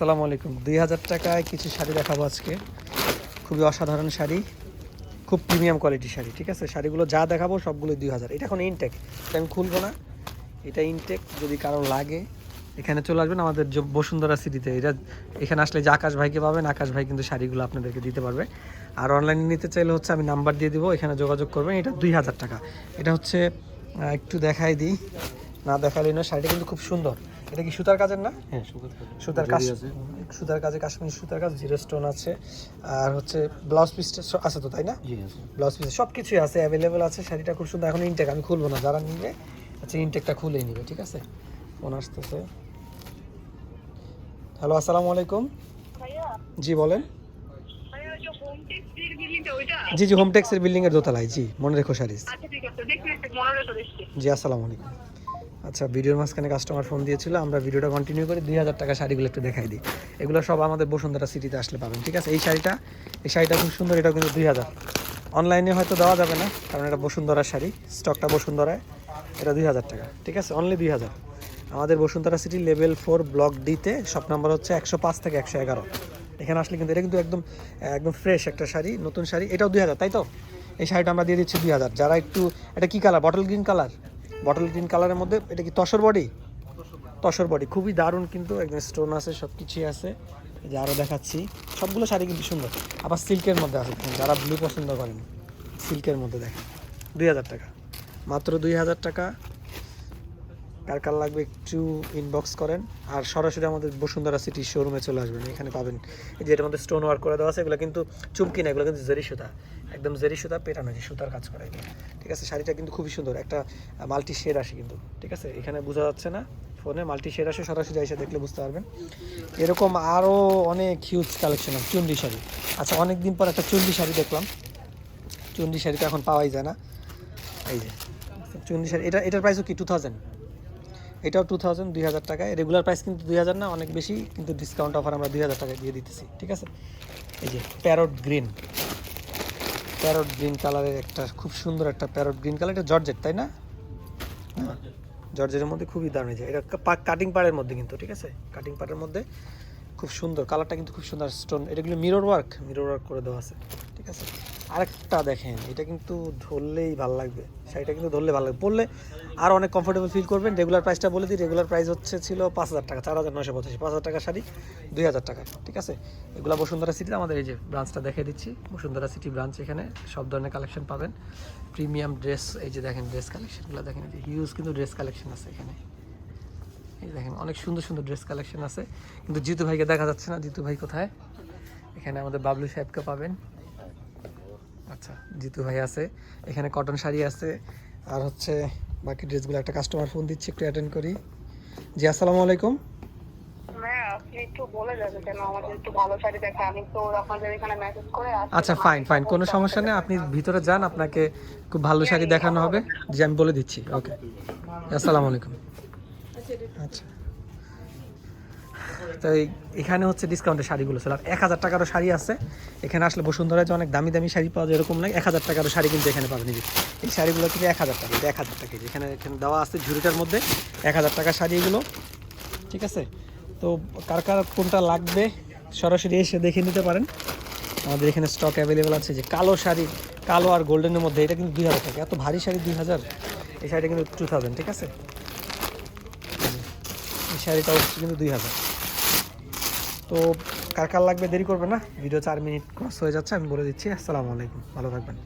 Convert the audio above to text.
আসসালামু আলাইকুম। দুই হাজার টাকায় কিছু শাড়ি দেখাবো আজকে। খুবই অসাধারণ শাড়ি, খুব প্রিমিয়াম কোয়ালিটির শাড়ি, ঠিক আছে? শাড়িগুলো যা দেখাবো সবগুলো দুই হাজার। এটা এখন ইনটেক এটা আমি খুলবো না। এটা ইনটেক যদি কারও লাগে। এখানে চলে আসবেন আমাদের বসুন্ধরা সিটিতে। এটা এখানে আসলে যে আকাশ ভাইকে পাবেন, আকাশ ভাই কিন্তু শাড়িগুলো আপনাদেরকে দিতে পারবে। আর অনলাইনে নিতে চাইলে হচ্ছে আমি নাম্বার দিয়ে দিব, এখানে যোগাযোগ করবেন। এটা দুই হাজার টাকা। এটা হচ্ছে একটু দেখাই দিই। না দেখালেই না শাড়িটা কিন্তু খুব সুন্দর। এটা কি সুতার কাজের না? হ্যাঁ সুতার কাজ সুতার কাজে কাশ্মীর সুতার কাজ জিরো স্টোন আছে। আর হচ্ছে ব্লাউজ পিস আছে তো তাই না? ব্লাউজ পিস সব কিছুই আছে অ্যাভেলেবেল আছে। শাড়িটা খুব সুন্দর। এখন ইনটেক আমি খুলবো না। যারা নিবে আচ্ছা ইনটেকটা খুলেই নিবে ঠিক আছে? ফোন আসতেছে। হ্যালো আসসালামু আলাইকুম। ভাইয়া। জি বলেন। জি জি হোমটেক্সের বিল্ডিংয়ের দোতলায় জি মনে রেখো শাড়িস আচ্ছা মনে জি আসসালামু আলাইকুম। আচ্ছা ভিডিওর মাঝখানে কাস্টমার ফোন দিয়েছিল, আমরা ভিডিওটা কন্টিনিউ করে দুই হাজার টাকা শাড়িগুলো একটু দেখাই দিই। এগুলো সব আমাদের বসুন্ধরা সিটিতে আসলে পাবেন, ঠিক আছে? এই শাড়িটা এই শাড়িটা খুব সুন্দর, এটাও কিন্তু দুই হাজার। অনলাইনে হয়তো দেওয়া যাবে না, কারণ এটা বসুন্ধরার শাড়ি স্টকটা বসুন্ধরায়, এটা দুই হাজার টাকা, ঠিক আছে? অনলি দুই হাজার। আমাদের Bashundhara city level four block ডিতে শপ নাম্বার হচ্ছে একশো পাঁচ থেকে একশো এগারো। এখানে আসলে কিন্তু এটা কিন্তু একদম একদম ফ্রেশ একটা শাড়ি, নতুন শাড়ি, এটাও দুই হাজার, তাই তো? এই শাড়িটা আমরা দিয়ে দিচ্ছি দুই হাজার। যারা একটু, এটা কী colour bottle green colour bottle green কালারের মধ্যে, এটা কি তসর বডি তসর বডি খুবই দারুণ কিন্তু, একদম স্টোন আছে সব কিছুই আছে যে আরও দেখাচ্ছি। সবগুলো শাড়ি কিন্তু সুন্দর। আবার সিল্কের মধ্যে আছে যারা ব্লু পছন্দ করেন সিল্কের মধ্যে দেখেন। দুই হাজার টাকা। মাত্র দুই হাজার টাকা। কার কার লাগবে একটু ইনবক্স করেন। আর সরাসরি আমাদের বসুন্ধরা সিটির শোরুমে চলে আসবেন। এখানে পাবেন এই যে এটার মধ্যে স্টোন ওয়ার্ক করে দেওয়া আছে, এগুলো কিন্তু চুমকি না, এগুলো কিন্তু জেরি সুতা। একদম জেরি সুতা, পেটানো যে সুতার কাজ করা এগুলো। ঠিক আছে, শাড়িটা কিন্তু খুবই সুন্দর। একটা মাল্টি শেড আসে কিন্তু। ঠিক আছে, এখানে বোঝা যাচ্ছে না ফোনে মাল্টি শেড আসে, সরাসরি এসে দেখলে বুঝতে পারবেন। এরকম আরও অনেক হিউজ কালেকশন আছে, চুন্ডি শাড়ি। আচ্ছা অনেক দিন পর একটা চুন্ডি শাড়ি দেখলাম। চুন্ডি শাড়ি তো এখন পাওয়াই যায় না। এই যে, চুন্ডি শাড়ি, এটা, এটার প্রাইসও কি টু থাউজেন্ড এটাও টু থাউজেন্ড দুই হাজার টাকায়। রেগুলার প্রাইস কিন্তু দুই হাজার না অনেক বেশি কিন্তু ডিসকাউন্ট অফার আমরা দুই হাজার টাকায় দিয়ে দিতেছি ঠিক আছে? এই যে প্যারট গ্রিন প্যারট গ্রিন কালারের একটা খুব সুন্দর একটা প্যারট গ্রিন কালার এটা জর্জেট তাই না? হ্যাঁ, জর্জেটের মধ্যে খুবই দারুণ এই যে এটা কাটিং পাড়ের মধ্যে কিন্তু ঠিক আছে? কাটিং পাড়ের মধ্যে খুব সুন্দর কালারটা কিন্তু খুব সুন্দর স্টোন এটা কিন্তু মিরর ওয়ার্ক মিরর ওয়ার্ক করে দেওয়া আছে ঠিক আছে? আরেকটা দেখেন, এটা কিন্তু ধরলেই ভালো লাগবে। শাড়িটা কিন্তু ধরলে ভালো লাগবে। পরলে আর অনেক কমফোর্টেবল ফিল করবেন। রেগুলার প্রাইসটা বলে দিই রেগুলার প্রাইস হচ্ছে ছিল পাঁচ হাজার টাকা, চার হাজার নশো পঁচাশি, পাঁচ হাজার টাকা শাড়ি, দুই হাজার টাকা, ঠিক আছে? এগুলো বসুন্ধরা সিটিতে আমাদের এই যে ব্রাঞ্চটা দেখে দিচ্ছি। বসুন্ধরা সিটি ব্রাঞ্চ এখানে সব ধরনের কালেকশন পাবেন। প্রিমিয়াম ড্রেস এই যে দেখেন ড্রেস কালেকশনগুলো দেখেন, এই যে হিউজ কিন্তু ড্রেস কালেকশন আছে এখানে। এই দেখেন, অনেক সুন্দর সুন্দর ড্রেস কালেকশন আছে। কিন্তু জিতু ভাইকে দেখা যাচ্ছে না, জিতু ভাই কোথায়? এখানে আমাদের বাবলু সাহেবকে পাবেন। আচ্ছা জিতু ভাই আছে। এখানে কটন শাড়ি আছে। আর হচ্ছে বাকি ড্রেসগুলো একটা কাস্টমার ফোন দিচ্ছি একটু অ্যাটেন্ড করি। জি আসসালামু আলাইকুম। হ্যাঁ। আচ্ছা ফাইন ফাইন কোনো সমস্যা নেই। আপনি ভিতরে যান আপনাকে খুব ভালো শাড়ি দেখানো হবে। জি আমি বলে দিচ্ছি ওকে আসসালামু আলাইকুম। আচ্ছা। তো এখানে হচ্ছে ডিসকাউন্টের শাড়িগুলো ছিল। আর এক হাজার টাকারও শাড়ি আছে। এখানে আসলে বসুন্ধরায় যে অনেক দামি দামি শাড়ি পাওয়া যায় এরকম নয়। এক হাজার টাকারও শাড়ি কিন্তু এখানে পাবেন। এই শাড়িগুলো কিন্তু এক হাজার টাকা এক হাজার টাকা এখানে এখানে দেওয়া আছে ঝুড়িটার মধ্যে এক হাজার টাকার শাড়ি এগুলো। ঠিক আছে? তো কার কার কোনটা লাগবে সরাসরি এসে দেখে নিতে পারেন। আমাদের এখানে স্টক অ্যাভেলেবেল আছে। যে কালো শাড়ি, কালো আর গোল্ডেনের মধ্যে, এটা কিন্তু দুই হাজার টাকা। এত ভারী শাড়ি দুই হাজার। এই শাড়িটা কিন্তু টু থাউজেন্ড ঠিক আছে? এই শাড়িটা হচ্ছে কিন্তু দুই হাজার। তো কার কার লাগবে দেরি করবে না? ভিডিও চার মিনিট ক্রস হয়ে যাচ্ছে, আমি বলে দিচ্ছি। আসসালামু আলাইকুম। ভালো থাকবেন।